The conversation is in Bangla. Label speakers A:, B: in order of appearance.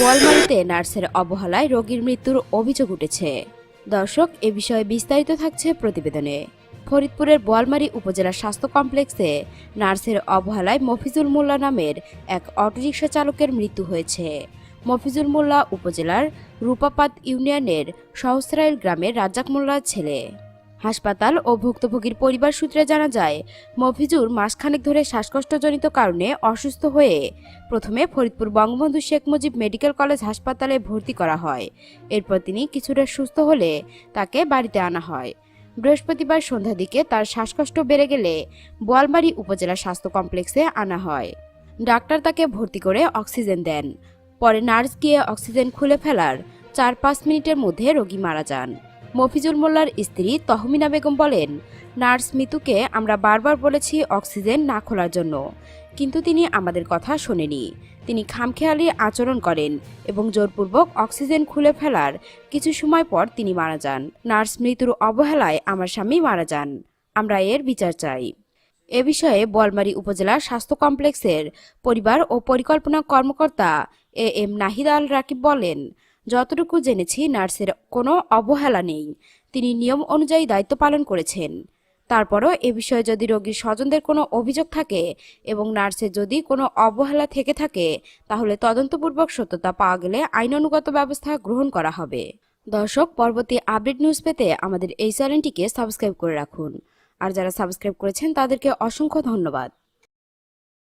A: বোয়ালমারিতে নার্সের অবহেলায় রোগীর মৃত্যুর অভিযোগ উঠেছে। দর্শক, এ বিষয়ে বিস্তারিত থাকছে প্রতিবেদনে। ফরিদপুরের বোয়ালমারী উপজেলা স্বাস্থ্য কমপ্লেক্সে নার্সের অবহেলায় মফিজুল মোল্লা নামের এক অটোরিকশা চালকের মৃত্যু হয়েছে। মফিজুল মোল্লা উপজেলার রূপাপাত ইউনিয়নের সহস্রাইল গ্রামের রাজ্জাক মোল্লার ছেলে। হাসপাতাল ও ভুক্তভোগীর পরিবার সূত্রে জানা যায়, মফিজুর মাসখানেক ধরে শ্বাসকষ্টজনিত কারণে অসুস্থ হয়ে প্রথমে ফরিদপুর বঙ্গবন্ধু শেখ মুজিব মেডিকেল কলেজ হাসপাতালে ভর্তি করা হয়। এরপর তিনি কিছুটা সুস্থ হলে তাকে বাড়িতে আনা হয়। বৃহস্পতিবার সন্ধ্যার দিকে তার শ্বাসকষ্ট বেড়ে গেলে বোয়ালমারী উপজেলা স্বাস্থ্য কমপ্লেক্সে আনা হয়। ডাক্তার তাকে ভর্তি করে অক্সিজেন দেন। পরে নার্স গিয়ে অক্সিজেন খুলে ফেলার চার পাঁচ মিনিটের মধ্যে রোগী মারা যান। মফিজুল মোল্লার স্ত্রী তহমিনা বেগম বলেন, নার্স মিতুকে আমরা বারবার বলেছি অক্সিজেন না খোলার জন্য, কিন্তু তিনি আমাদের কথা শোনেনি। তিনি খামখেয়ালি আচরণ করেন এবং জোরপূর্বক অক্সিজেন খুলে ফেলার কিছু সময় পর তিনি মারা যান। নার্স মৃত্যুর অবহেলায় আমার স্বামী মারা যান। আমরা এর বিচার চাই। এ বিষয়ে বলমারী উপজেলা স্বাস্থ্য কমপ্লেক্সের পরিবার ও পরিকল্পনা কর্মকর্তা এ এম নাহিদ আল রাকিব বলেন যতটুকু জেনেছি, নার্সের কোনো অবহেলা নেই। তিনি নিয়ম অনুযায়ী দায়িত্ব পালন করেছেন। তারপরও এ বিষয়ে যদি রোগীর স্বজনদের কোনো অভিযোগ থাকে এবং নার্সের যদি কোনো অবহেলা থেকে থাকে, তাহলে তদন্তপূর্বক সত্যতা পাওয়া গেলে আইনানুগত ব্যবস্থা গ্রহণ করা হবে। দর্শক, পরবর্তী আপডেট নিউজ পেতে আমাদের এই চ্যানেলটিকে সাবস্ক্রাইব করে রাখুন। আর যারা সাবস্ক্রাইব করেছেন, তাদেরকে অসংখ্য ধন্যবাদ।